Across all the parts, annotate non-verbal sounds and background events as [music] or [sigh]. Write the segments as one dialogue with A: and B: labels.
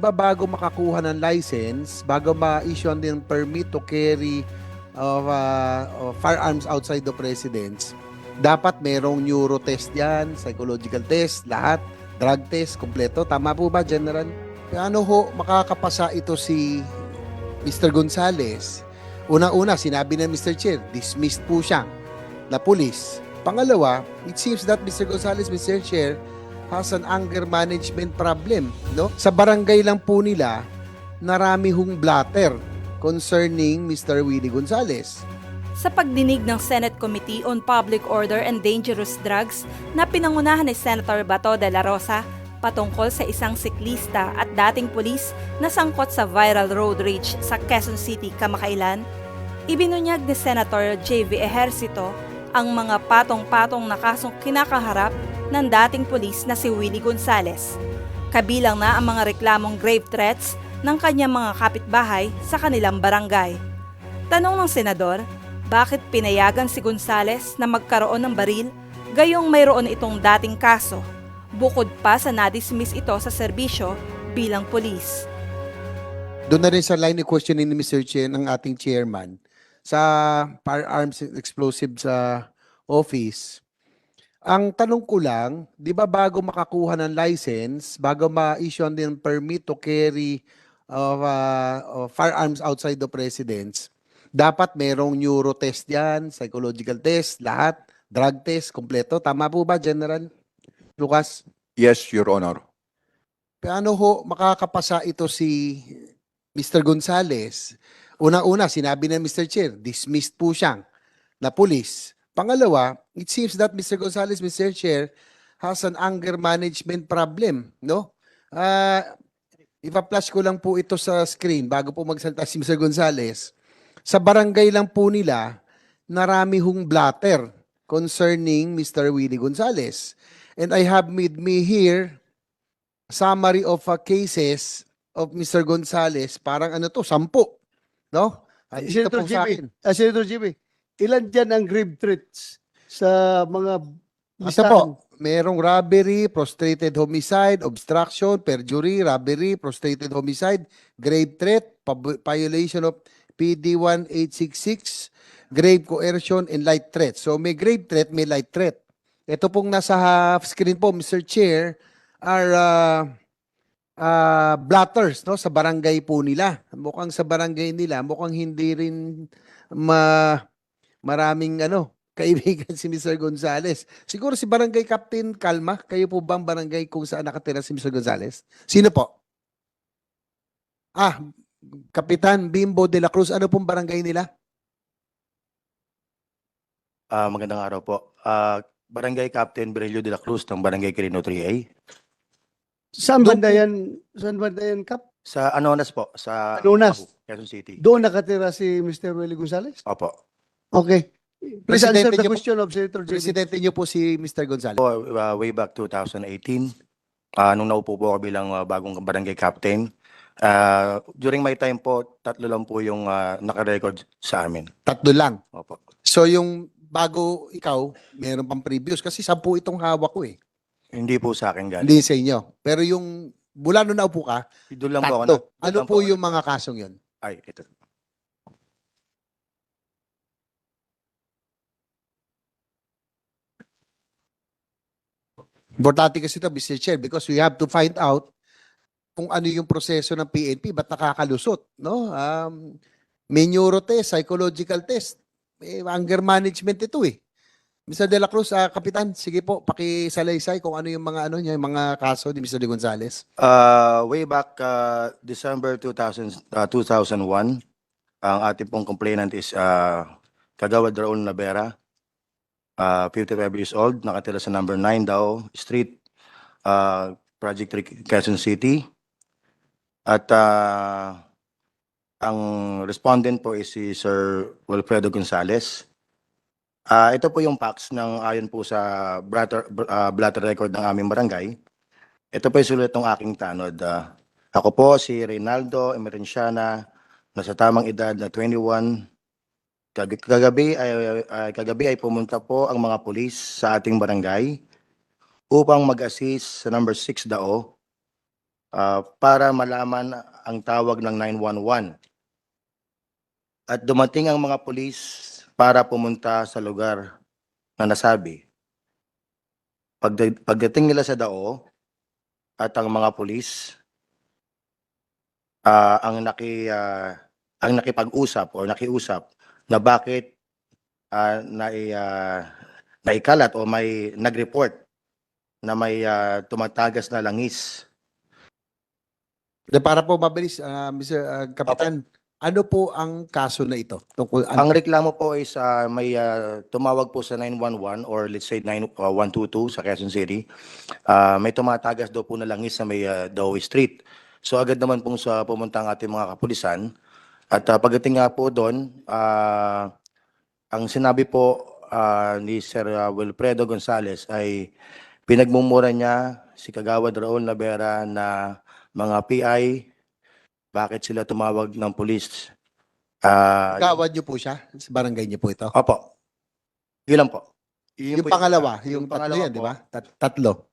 A: ba bago makakuha ng license, bago ma-issue ng permit to carry of, uh, firearms outside the residence, dapat merong neuro test yan, psychological test, lahat, drug test, kompleto. Tama po ba, General? Paano ho makakapasa ito si Mr. Gonzales? Una-una, sinabi ng Mr. Chair, dismissed po siya na pulis. Pangalawa, it seems that Mr. Gonzales, Mr. Chair, has an anger management problem, no? Sa barangay lang po nila, narami hong blatter concerning Mr. Willie Gonzales.
B: Sa pagdinig ng Senate Committee on Public Order and Dangerous Drugs na pinangunahan ni Senator Bato de la Rosa patungkol sa isang siklista at dating pulis na sangkot sa viral road rage sa Quezon City kamakailan, ibinunyag ni Senator J.V. Ejercito ang mga patong-patong na kasong kinakaharap ng dating pulis na si Willie Gonzales. Kabilang na ang mga reklamong grave threats ng kanyang mga kapitbahay sa kanilang barangay. Tanong ng senador, bakit pinayagan si Gonzales na magkaroon ng baril gayong mayroon itong dating kaso, bukod pa sa nadismiss ito sa serbisyo bilang polis.
A: Doon na rin sa line of questioning ni Mr. Chair ng ating chairman sa firearms and explosives sa office. Ang tanong ko lang, 'di ba bago makakuha ng license, bago ma-issue ng permit to carry of, uh, of firearms outside the residence, dapat merong neuro test 'yan, psychological test, lahat, drug test, kompleto. Tama po ba, General Lucas?
C: Yes, Your Honor.
A: Paano ho makakapasa ito si Mr. Gonzales? Una-una, sinabi ng Mr. Chair, dismissed po siyang na pulis. Pangalawa, it seems that Mr. Gonzales, Mr. Chair, has an anger management problem, no? Ah, ipa-flash ko lang po ito sa screen bago po magsalita si Mr. Gonzales. Sa barangay lang po nila, narami hong blatter concerning Mr. Willie Gonzales. And I have with me here summary of uh, cases of Mr. Gonzales, parang ano to, sampu. No? Ay, ito
D: Senator Jimmy,
A: akin.
D: ah, Senator Jimmy, ilan dyan ang grave threats sa mga
A: Ito
D: listahan?
A: po, merong robbery, prostrated homicide, obstruction, perjury, robbery, prostrated homicide, grave threat, violation of PD 1866, grave coercion, and light threat. So may grave threat, may light threat. Ito pong nasa half screen po, Mr. Chair, are uh, uh, blatters no, sa barangay po nila. Mukhang sa barangay nila, mukhang hindi rin ma maraming ano, [laughs] kaibigan si Mr. Gonzales. Siguro si Barangay Captain Kalma, kayo po bang barangay kung saan nakatira si Mr. Gonzales? Sino po? Ah, Kapitan Bimbo de la Cruz, ano pong barangay nila?
E: Ah, magandang araw po. Ah, Barangay Captain Berelio de la Cruz ng Barangay Quirino 3A.
D: Saan
A: Doon
D: banda yan, saan banda yan, Kap?
E: Sa Anonas po, sa
D: Anonas.
E: Quezon City.
D: Doon nakatira si Mr. Willie Gonzales?
E: Opo.
D: Okay. Please answer
A: Presidente
D: the
A: niyo po-
D: question of Senator Jimmy.
A: Presidente niyo po si Mr. Gonzales.
E: Po, ah, way back 2018, ah, nung naupo po ako bilang ah, bagong barangay captain, ah, during my time po, tatlo lang po yung ah, nakarecord sa amin.
A: Tatlo lang.
E: Opo.
A: So yung bago ikaw, meron pang previous kasi sampu itong hawak ko eh.
E: Hindi po sa akin galing.
A: Hindi sa inyo. Pero yung mula nung naupo ka,
E: Doon lang po ako.
A: tatlo.
E: na- doon
A: Ano
E: lang
A: po
E: ako-
A: yung mga kasong yun?
E: Ay, ito.
A: Importante kasi ito, Mr. Chair, because we have to find out kung ano yung proseso ng PNP, ba't nakakalusot, no? Um, may neuro test, psychological test, may anger management ito eh. Mr. De La Cruz, ah, Kapitan, sige po, pakisalaysay kung ano yung mga ano niya, yung mga kaso ni Mr. De Gonzales.
E: Uh, way back uh, December 2000, uh, 2001, ang ating pong complainant is uh, Kagawad Raul Navera, uh, 55 years old, nakatira sa number 9 daw, Street, uh, Project 3, Quezon City. At uh, ang respondent po is si Sir Wilfredo Gonzales. Ah, ito po yung facts ng ayon po sa blatter, uh, record ng aming barangay. Ito po yung sulat ng aking tanod. Ah, ako po si Reynaldo Emerenciana, nasa tamang edad na 21. Kag- Kagabi ay, ay- kagabi ay pumunta po ang mga pulis sa ating barangay upang mag-assist sa number 6 dao ah, para malaman ang tawag ng 911. At dumating ang mga pulis para pumunta sa lugar na nasabi. Pagda- Pagdating nila sa dao at ang mga pulis ah, ang naki ah, ang nakipag-usap o nakiusap na bakit ah, nai, ah, naikalat o may nag-report na may ah, tumatagas na langis.
A: De, para po mabilis, ah, Mr. ah, Kapitan, ano po ang kaso na ito? Tungkol, ano,
E: Ang reklamo po is ah, may ah, tumawag po sa 911 or let's say 9, ah, 122 sa Quezon City. Ah, may tumatagas daw po na langis sa may uh, Dowie Street. So agad naman pong sa pumunta ang ating mga kapulisan. At ah, pagdating nga po doon, ah, ang sinabi po ah, ni Sir Wilfredo Gonzales ay pinagmumura niya si Kagawad Raul Navera na mga PI, bakit sila tumawag ng pulis? Ah,
A: gawad niyo po siya? Sa barangay niyo po ito?
E: Opo. Yun lang po. Yun
A: Yung
E: po
A: pangalawa, yung, tatlo
E: pangalawa
A: yan, di ba? Tat- tatlo.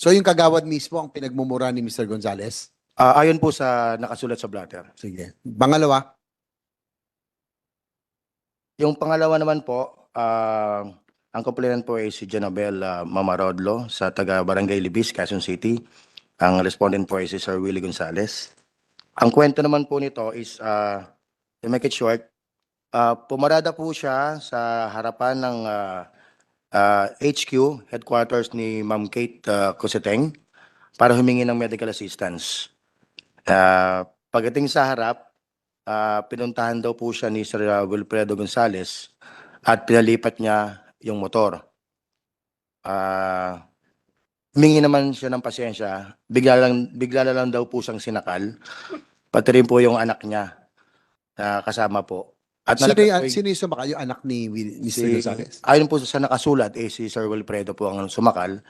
A: So yung kagawad mismo ang pinagmumura ni Mr. Gonzales?
E: Ah, ayon po sa nakasulat sa blatter.
A: Sige. Pangalawa,
E: Yung pangalawa naman po, ah, ang complainant po ay si Janabel ah, Mamarodlo sa taga Barangay Libis, Quezon City. Ang respondent po ay si Sir Willie Gonzales. Ang kwento naman po nito is, ah, to make it short, ah, pumarada po siya sa harapan ng ah, ah, HQ, headquarters ni Ma'am Kate ah, Coseteng, para humingi ng medical assistance. Ah, pagdating sa harap, ah, pinuntahan daw po siya ni Sir ah, Wilfredo Gonzales at pinalipat niya yung motor. Ah, humingi naman siya ng pasensya. Bigla lang, bigla lang daw po siyang sinakal. Pati rin po yung anak niya na kasama po. At
A: sino, yung, sino yung sumakal? Yung anak ni Will- Mr.
E: si,
A: Gonzales?
E: ayon po sa nakasulat, eh, si Sir Wilfredo po ang sumakal.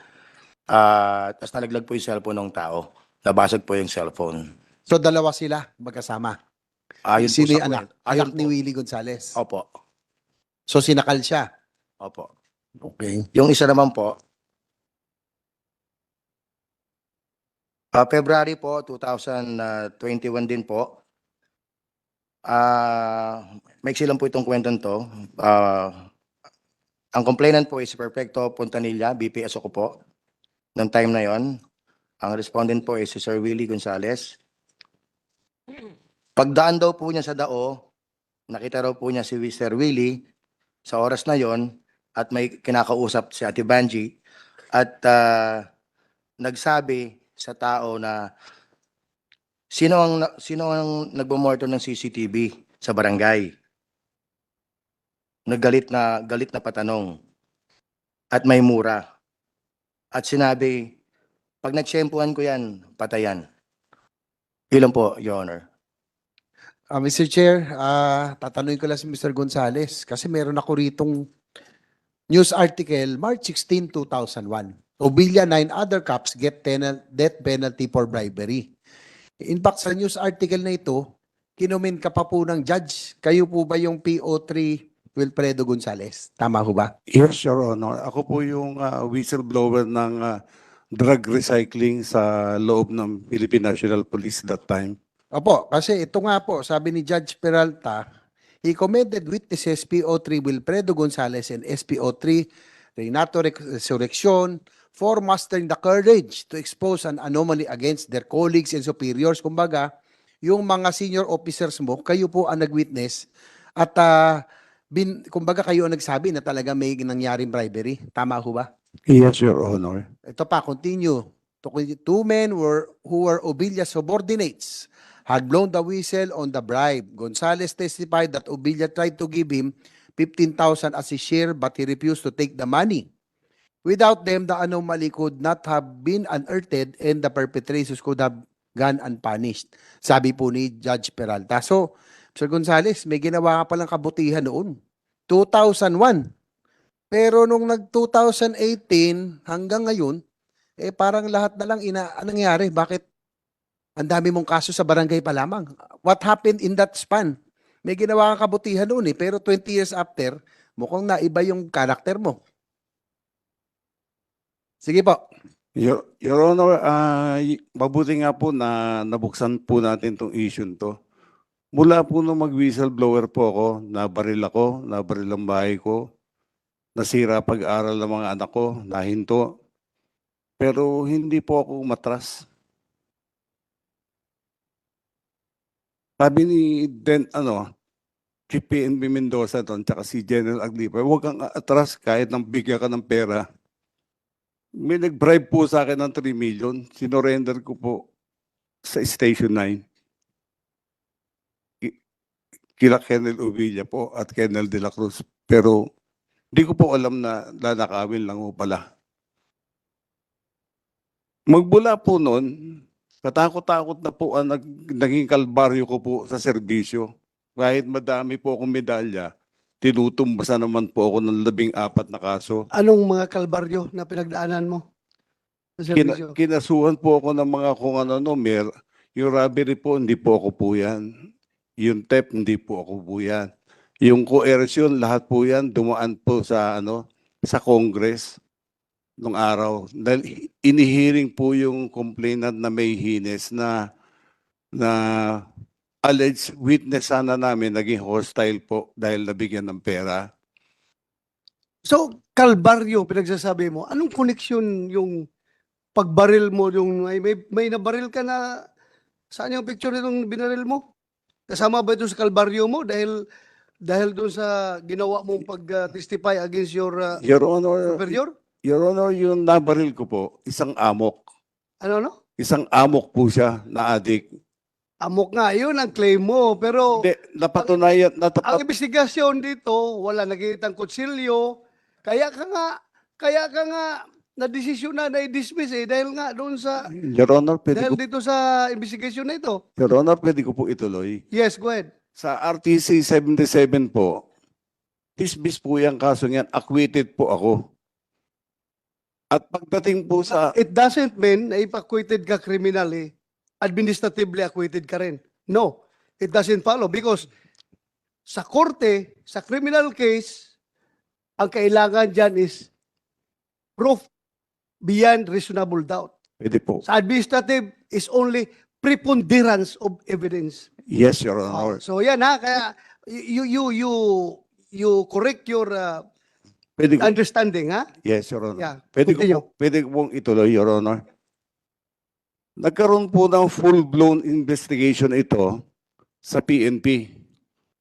E: Ah, tapos nalaglag po yung cellphone ng tao. Nabasag po yung cellphone.
A: So dalawa sila magkasama.
E: Ayon po
A: Sino
E: sa
A: yung anak?
E: Ayon
A: Anak ni
E: po.
A: Willie Gonzales.
E: Opo.
A: So sinakal siya.
E: Opo.
A: Okay.
E: Yung isa naman po, ah, February po, 2021 din po. Ah, maiksi lang po itong kwentong to. Ah, ang complainant po is Perfecto Pontanilla, BPS ako po. Noong time na yon, ang respondent po is si Sir Willie Gonzales. Pagdaan daw po niya sa dao, nakita raw po niya si Sir Willie sa oras na yon at may kinakausap si Ate Banji at ah, nagsabi sa tao na sino ang sino ang nagmomonitor ng CCTV sa barangay. Naggalit na galit na patanong at may mura. At sinabi, pag nagsyempuhan ko yan, patayan. Lang po, Your Honor.
A: Ah, Mr. Chair, ah tatanungin ko lang si Mr. Gonzales kasi meron ako ritong news article March 16, 2001. Obilya, nine other cops get death penalty for bribery. In fact, sa news article na ito, kinomen ka pa po ng judge. Kayo po ba yung PO3 Wilfredo Gonzales? Tama ho ba?
C: Yes, Your Honor. Ako po yung ah, whistleblower ng ah, drug recycling sa loob ng Philippine National Police that time.
A: Opo, kasi ito nga po, sabi ni Judge Peralta, he commended witnesses PO3 Wilfredo Gonzales and SPO3 Renato Resurrection for mastering the courage to expose an anomaly against their colleagues and superiors. Kumbaga, yung mga senior officers mo, kayo po ang nag-witness at ah, bin, kumbaga kayo ang nagsabi na talaga may nangyaring bribery. Tama ho ba?
C: Yes, Your Honor.
A: Ito pa, continue. Two men were, who were Obilia subordinates had blown the whistle on the bribe. Gonzales testified that Obilia tried to give him 15,000 as his share but he refused to take the money. Without them, the anomaly could not have been unearthed and the perpetrators could have gone unpunished. Sabi po ni Judge Peralta. So, Sir Gonzales, may ginawa ka palang kabutihan noon. 2001. Pero nung nag-2018 hanggang ngayon, eh parang lahat na lang ina nangyari? Bakit ang dami mong kaso sa barangay pa lamang? What happened in that span? May ginawa kang kabutihan noon eh, pero 20 years after, mukhang naiba yung karakter mo. Sige po.
C: Your, Your Honor, y- mabuti nga po na nabuksan po natin tong issue to. Mula po nung mag-whistleblower po ako, nabaril ako, nabaril ang bahay ko, nasira pag-aral ng mga anak ko, nahinto. Pero hindi po ako umatras. Sabi ni Den, ano, si PNB Mendoza doon, tsaka si General Aglipa, huwag kang atras kahit nang bigyan ka ng pera. May nag-bribe po sa akin ng 3 million. Sinorender ko po sa Station 9. Ki- Kila Kennel Uvilla po at Kennel de la Cruz. Pero di ko po alam na nanakawin lang po pala. Magbula po noon, katakot-takot na po ang nag, naging kalbaryo ko po sa serbisyo. Kahit madami po akong medalya, tinutumbasa naman po ako ng labing apat na kaso.
D: Anong mga kalbaryo na pinagdaanan mo? Sa
C: Kina,
D: serbisyo?
C: kinasuhan po ako ng mga kung ano no, mer, yung robbery po, hindi po ako po yan. Yung theft, hindi po ako po yan. Yung coercion, lahat po yan, dumaan po sa ano, sa Congress nung araw. Dahil inihiring po yung complainant na may hines na na alleged witness sana namin naging hostile po dahil nabigyan ng pera.
D: So, kalbaryo, pinagsasabi mo, anong koneksyon yung pagbaril mo, yung may, may, may nabaril ka na, saan yung picture nitong binaril mo? Kasama ba ito sa kalbaryo mo dahil dahil doon sa ginawa mong pag-testify against your uh,
C: Your Honor,
D: superior?
C: Your Honor, yung nabaril ko po, isang amok.
D: Ano, no?
C: Isang amok po siya na adik.
D: Amok nga, yun ang claim mo. Pero
C: Hindi, napatunayan,
D: ang
C: natapat,
D: investigasyon dito, wala nakikitang kutsilyo. Kaya ka nga, kaya ka nga na-desisyon na na-dismiss eh dahil nga doon sa
C: Your Honor, pwede
D: dahil
C: ko,
D: dito sa investigasyon na ito.
C: Your Honor, pwede ko po ituloy.
D: Yes, go ahead.
C: Sa RTC 77 po, dismiss po yung kaso niyan, acquitted po ako. At pagdating po sa,
D: It doesn't mean na if acquitted ka criminally, administratively acquitted ka rin. No, it doesn't follow because sa korte, sa criminal case, ang kailangan dyan is proof beyond reasonable doubt.
C: pwede po.
D: Sa administrative is only preponderance of evidence.
C: Yes, Your
D: Oh,
C: Honor.
D: so yan ha, kaya you you you you correct your uh,
C: Pwede ko,
D: understanding ha?
C: yes, Your Honor.
D: Yeah,
C: Pwede ko,
D: continue.
C: po, pwede ko pong ituloy, Your Honor. Nagkaroon po ng full-blown investigation ito sa PNP.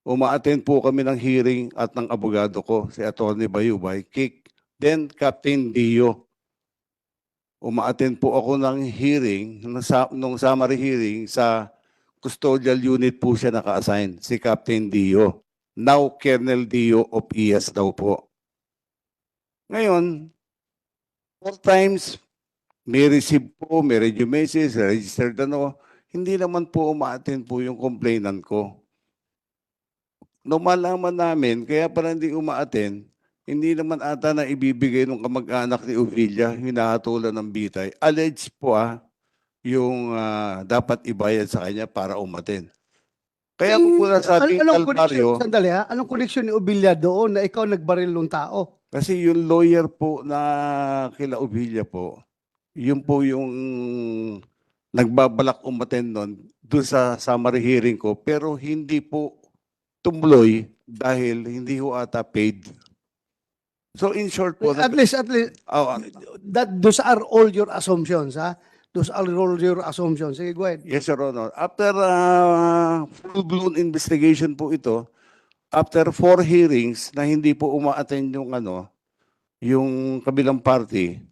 C: Umaattend po kami ng hearing at ng abogado ko, si Atty. Bayubay, Kik, then Captain Dio. Umaattend po ako ng hearing, sa, nung summary hearing sa custodial unit po siya naka-assign, si Captain Dio. Now, Colonel Dio of ES daw po. Ngayon, four times, may receive po, may radio message, registered ano, hindi naman po umaattend po yung complainant ko. Nung malaman namin, kaya pala hindi umaattend, hindi naman ata na ibibigay ng kamag-anak ni Uvilla, hinahatulan ng bitay. Alleged po ah, yung ah, dapat ibayad sa kanya para umattend. Kaya po po nasabing
D: An- anong
C: kalbaryo,
D: connection, sandali ha? Anong connection ni Obilya doon na ikaw nagbaril ng tao?
C: Kasi yung lawyer po na kila Uvilla po, yun po yung nagbabalak umaten nun doon sa summary hearing ko pero hindi po tumuloy dahil hindi ho ata paid. So in short po,
D: At least, at least,
C: oh,
D: that, those are all your assumptions ha? Those all your assumptions. Sige, go ahead.
C: yes, Your Honor. After uh, full-blown investigation po ito, after four hearings na hindi po uma-attend yung ano, yung kabilang party,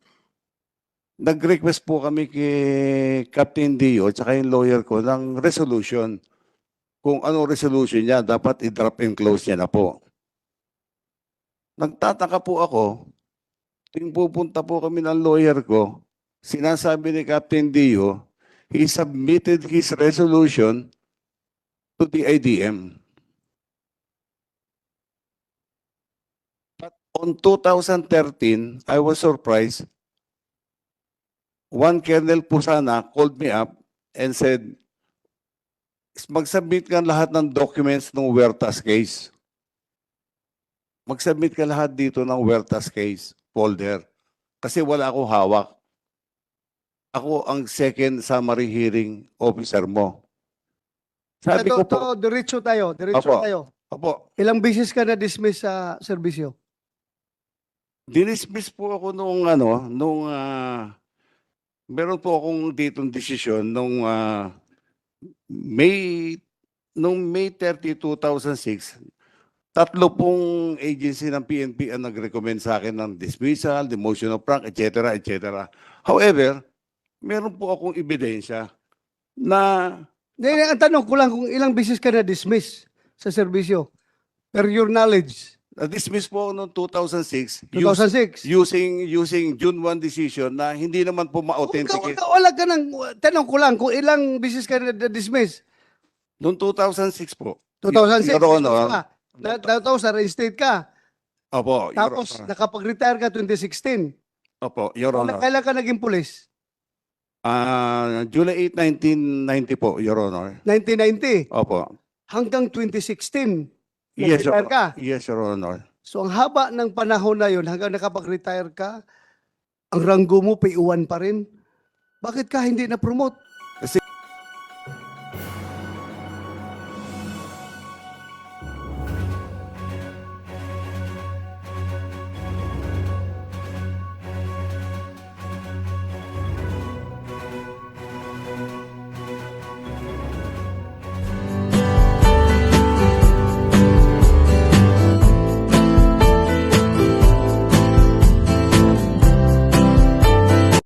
C: nag-request po kami kay Captain Dio at saka yung lawyer ko ng resolution. Kung ano resolution niya, dapat i-drop and close niya na po. Nagtataka po ako, tuwing pupunta po kami ng lawyer ko, sinasabi ni Captain Dio, he submitted his resolution to the IDM. But on 2013, I was surprised. One Colonel Pusana called me up and said, mag-submit ka lahat ng documents ng Huertas case. Mag-submit ka lahat dito ng Huertas case folder. Kasi wala akong hawak. Ako ang second summary hearing officer mo. Sabi
D: Ito,
C: ko po,
D: to, diretso tayo, diretso
C: Opo.
D: tayo.
C: opo,
D: Ilang beses ka na-dismiss sa serbisyo?
C: dinismiss po ako nung ano, nung ah, meron po akong ditong desisyon nung ah, May nung May 30, 2006. Tatlo pong agency ng PNP ang nag-recommend sa akin ng dismissal, demotion of rank, etc., etc. However, meron po akong ebidensya na
D: Hindi, ang tanong ko lang kung ilang beses ka na-dismiss sa serbisyo. Per your knowledge.
C: na-dismiss po ako noong 2006 use-
D: 2006.
C: using using June 1 decision na hindi naman po ma-authenticate.
D: Wala, wala ka nang, tanong ko lang kung ilang beses ka na-dismiss.
C: Noong 2006 po.
D: 2006.
C: Your Honor.
D: ka. Na, tapos na-reinstate ka.
C: Opo,
D: Tapos nakapag-retire ka 2016.
C: Opo, Your Honor.
D: Kailan ka naging pulis?
C: Ah, July 8, 1990 po, Your Honor.
D: 1990.
C: Opo.
D: Hanggang 2016.
C: Yes, Your,
D: Nag-retire ka.
C: yes, Your Honor.
D: So ang haba ng panahon na yun, hanggang nakapag-retire ka, ang ranggo mo, payuan pa rin. Bakit ka hindi na-promote?